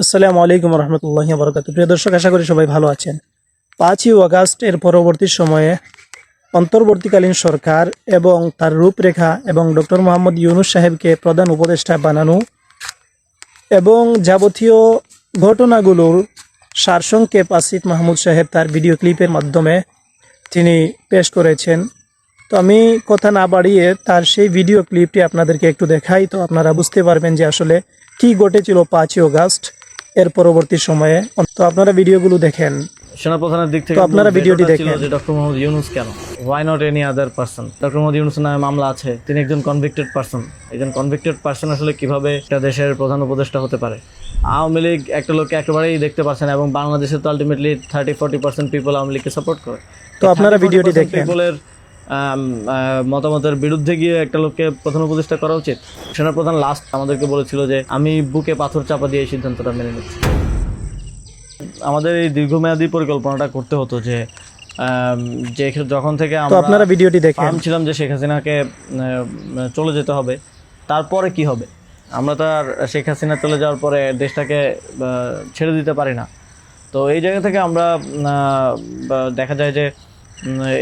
আসসালামু আলাইকুম রহমতুল্লাহ বরকাত প্রিয় দর্শক, আশা করি সবাই ভালো আছেন। পাঁচই অগাস্ট এর পরবর্তী সময়ে অন্তর্বর্তীকালীন সরকার এবং তার রূপরেখা এবং ডক্টর মোহাম্মদ ইউনুস সাহেবকে প্রধান উপদেষ্টা বানানো এবং যাবতীয় ঘটনাগুলোর সারসংক্ষেপ আসিফ মাহমুদ সাহেব তার ভিডিও ক্লিপের মাধ্যমে তিনি পেশ করেছেন। তো আমি কথা না বাড়িয়ে তার সেই ভিডিও ক্লিপটি আপনাদেরকে একটু দেখাই, তো আপনারা বুঝতে পারবেন যে আসলে কি ঘটেছিল পাঁচই আগস্ট। এর পরবর্তী সময়ে। তো আপনারা ভিডিওগুলো দেখেন। সেনাপ্রধানের দিক থেকে আপনারা ভিডিওটি দেখেন। যে ডক্টর মোহাম্মদ ইউনুস কেন? Why not any other person doctor Mohammad Yunus নামে মামলা আছে তিনি একজন কনভিক্টেড পার্সন একজন কনভিক্টেড পার্সন আসলে কীভাবে একটা দেশের প্রধান উপদেষ্টা হতে পারে? আওয়ামী লীগ একটা লোককে একেবারেই দেখতে পাচ্ছেন এবং বাংলাদেশে তো ultimately thirty forty percent people Awami লীগকে সাপোর্ট করে। তো আপনারা ভিডিওটি দেখেন। পিপলের মতামতের বিরুদ্ধে গিয়ে একটা লোককে প্রধান উপদেষ্টা করা উচিত। সেনাপ্রধান লাস্ট আমাদেরকে বলেছিল যে আমি বুকে পাথর চাপা দিয়ে এই সিদ্ধান্তটা মেনে নিচ্ছি। আমাদের এই দীর্ঘমেয়াদী পরিকল্পনাটা করতে হতো যে যে যখন থেকে আমরা আপনারা ভিডিওটি দেখে ছিলাম যে শেখ হাসিনাকে চলে যেতে হবে তারপরে কি হবে? আমরা তো আর শেখ হাসিনা চলে যাওয়ার পরে দেশটাকে ছেড়ে দিতে পারি না। তো এই জায়গা থেকে আমরা দেখা যায় যে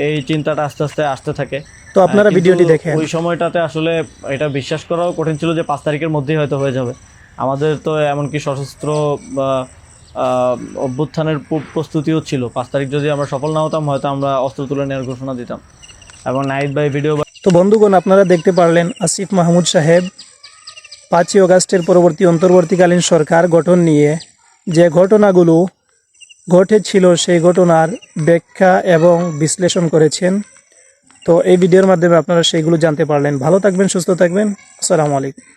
এই চিন্তাটা আস্তে আস্তে আসতে থাকে। তো আপনারা ভিডিওটি দেখেন। ওই সময়টাতে আসলে এটা বিশ্বাস করাও কঠিন ছিল যে পাঁচ তারিখের মধ্যেই হয়তো হয়ে যাবে। আমাদের তো এমনকি সশস্ত্র বা অভ্যুত্থানের প্রস্তুতিও ছিল। পাঁচ তারিখ যদি আমরা সফল না হতাম হয়তো আমরা অস্ত্র তুলে নেওয়ার ঘোষণা দিতাম। এবং নাইট বাই ভিডিও তো বন্ধুগণ আপনারা দেখতে পারলেন আসিফ মাহমুদ সাহেব পাঁচই অগাস্টের পরবর্তী অন্তর্বর্তীকালীন সরকার গঠন নিয়ে যে ঘটনাগুলো ঘটেছিল সেই ঘটনার ব্যাখ্যা এবং বিশ্লেষণ করেছেন। তো এই ভিডিওর মাধ্যমে আপনারা সেইগুলো জানতে পারলেন। ভালো থাকবেন, সুস্থ থাকবেন। আসসালামু আলাইকুম।